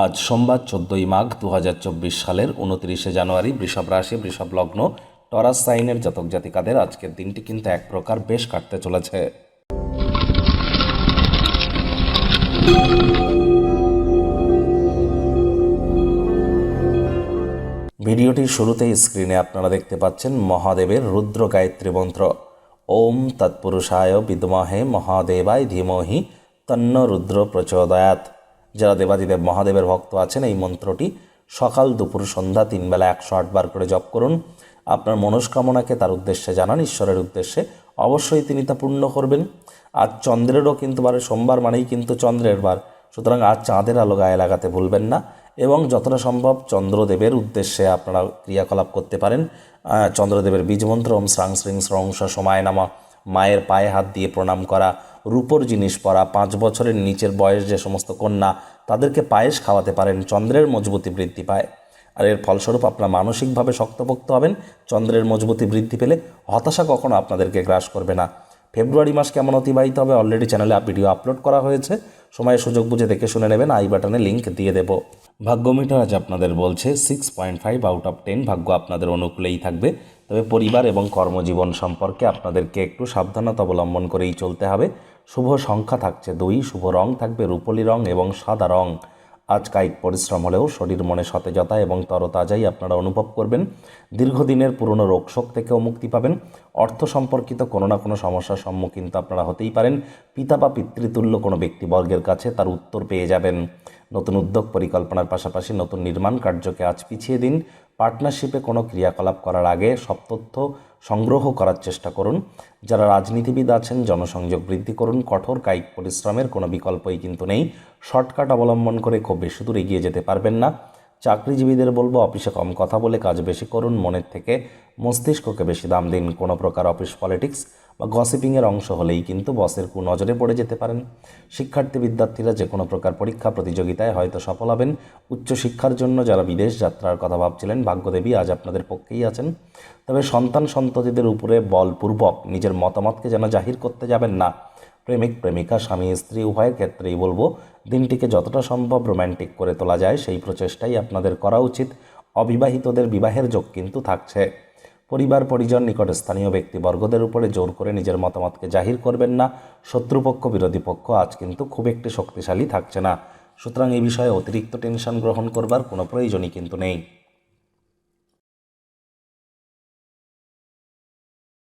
আজ সোমবার চোদ্দোই মাঘ দু হাজার চব্বিশ সালের উনত্রিশে জানুয়ারি বৃষভ রাশি, বৃষভ লগ্ন, টরাস সাইনের জাতক জাতিকাদের আজকের দিনটি কিন্তু এক প্রকার বেশ কাটতে চলেছে। ভিডিওটির শুরুতেই স্ক্রিনে আপনারা দেখতে পাচ্ছেন মহাদেবের রুদ্র গায়ত্রী মন্ত্র। ওম তৎপুরুষায় বিদ্মহে মহাদেবায় ধীমহি তন্ন রুদ্র প্রচোদয়াত যারা দেবাদিদেব মহাদেবের ভক্ত আছেন, এই মন্ত্রটি সকাল দুপুর সন্ধ্যা তিন বেলা একশো আটবার করে জপ করুন। আপনার মনস্কামনাকে তার উদ্দেশ্যে জানান, ঈশ্বরের উদ্দেশ্যে অবশ্যই তিনি তা পূর্ণ করবেন। আজ চন্দ্রেরও কিন্তু বারে সোমবার মানেই কিন্তু চন্দ্রের বার। সুতরাং আজ চাঁদের আলো গায়ে লাগাতে ভুলবেন না এবং যতটা সম্ভব চন্দ্রদেবের উদ্দেশ্যে আপনারা ক্রিয়াকলাপ করতে পারেন। চন্দ্রদেবের বীজমন্ত্র, ওম শ্রাং শ্রিং স্রংস সময় নামা। মায়ের পায়ে হাত দিয়ে প্রণাম করা রূপোর জিনিস পরা, পাঁচ বছরের নিচের বয়স যে সমস্ত কন্যা তাদেরকে পায়েস খাওয়াতে পারেন, চন্দ্রের মজবুতি বৃদ্ধি পায়। আর এর ফলস্বরূপ আপনার মানসিকভাবে শক্তপোক্ত হবেন, চন্দ্রের মজবুতি বৃদ্ধি পেলে হতাশা কখনো আপনাদেরকে গ্রাস করবে না। ফেব্রুয়ারি মাস কেমন অতিবাহিত হবে অলরেডি চ্যানেলে ভিডিও আপলোড করা হয়েছে। সময় সুযোগ বুঝে দেখে শুনে নেবেন, আই বাটনে লিঙ্ক দিয়ে দেব। ভাগ্যমিটার আজ আপনাদের বলছে six point five out of ten ভাগ্য আপনাদের অনুকূলেই থাকবে। তবে পরিবার এবং কর্মজীবন সম্পর্কে আপনাদেরকে একটু সাবধানতা অবলম্বন করেই চলতে হবে। শুভ সংখ্যা থাকছে দুই, শুভ রং থাকবে রূপলি রং এবং সাদা রং। আজ কায়িক পরিশ্রম হলেও শরীর মনে সতেজতা এবং তরতাজাই আপনারা অনুভব করবেন। দীর্ঘদিনের পুরনো রোগশোক থেকেও মুক্তি পাবেন। অর্থ সম্পর্কিত কোনো না কোনো সমস্যার সম্মুখীন তো আপনারা হতেই পারেন। পিতা বা পিতৃতুল্য কোনো ব্যক্তিবর্গের কাছে তার উত্তর পেয়ে যাবেন। নতুন উদ্যোগ পরিকল্পনার পাশাপাশি নতুন নির্মাণ কার্যকে আজ পিছিয়ে দিন। পার্টনারশিপে কোনো ক্রিয়াকলাপ করার আগে সব তথ্য সংগ্রহ করার চেষ্টা করুন। যারা রাজনীতিবিদ আছেন, জনসংযোগ বৃদ্ধি করুন। কঠোর কায়িক পরিশ্রমের কোনো বিকল্পই কিন্তু নেই। শর্টকাট অবলম্বন করে খুব বেশি দূর এগিয়ে যেতে পারবেন না। চাকরিজীবীদের বলব, অফিসে কম কথা বলে কাজ বেশি করুন। মনের থেকে মস্তিষ্ককে বেশি দাম দিন। কোনো প্রকার অফিস পলিটিক্স বা গসিপিংয়ের অংশ হলেই কিন্তু বসের কুনজরে পড়ে যেতে পারেন। শিক্ষার্থী, বিদ্যার্থীরা যে কোনো প্রকার পরীক্ষা প্রতিযোগিতায় হয়তো সফল হবেন। উচ্চশিক্ষার জন্য যারা বিদেশ যাত্রার কথা ভাবছিলেন, ভাগ্যদেবী আজ আপনাদের পক্ষেই আছেন। তবে সন্তান সন্ততিদের উপরে বলপূর্বক নিজের মতামতকে যেন জাহির করতে যাবেন না। প্রেমিক, প্রেমিকা, স্বামী, স্ত্রী, উভয়ের ক্ষেত্রেই বলব, দিনটিকে যতটা সম্ভব রোম্যান্টিক করে তোলা যায়, সেই প্রচেষ্টাই আপনাদের করা উচিত। অবিবাহিতদের বিবাহের যোগ কিন্তু থাকছে। পরিবার, পরিজন, নিকট স্থানীয় ব্যক্তিবর্গদের উপরে জোর করে নিজের মতামতকে জাহির করবেন না। শত্রুপক্ষ, বিরোধী পক্ষ আজ কিন্তু খুব একটি শক্তিশালী থাকছে না। সুতরাং এই বিষয়ে অতিরিক্ত টেনশন গ্রহণ করবার কোনো প্রয়োজনই কিন্তু নেই।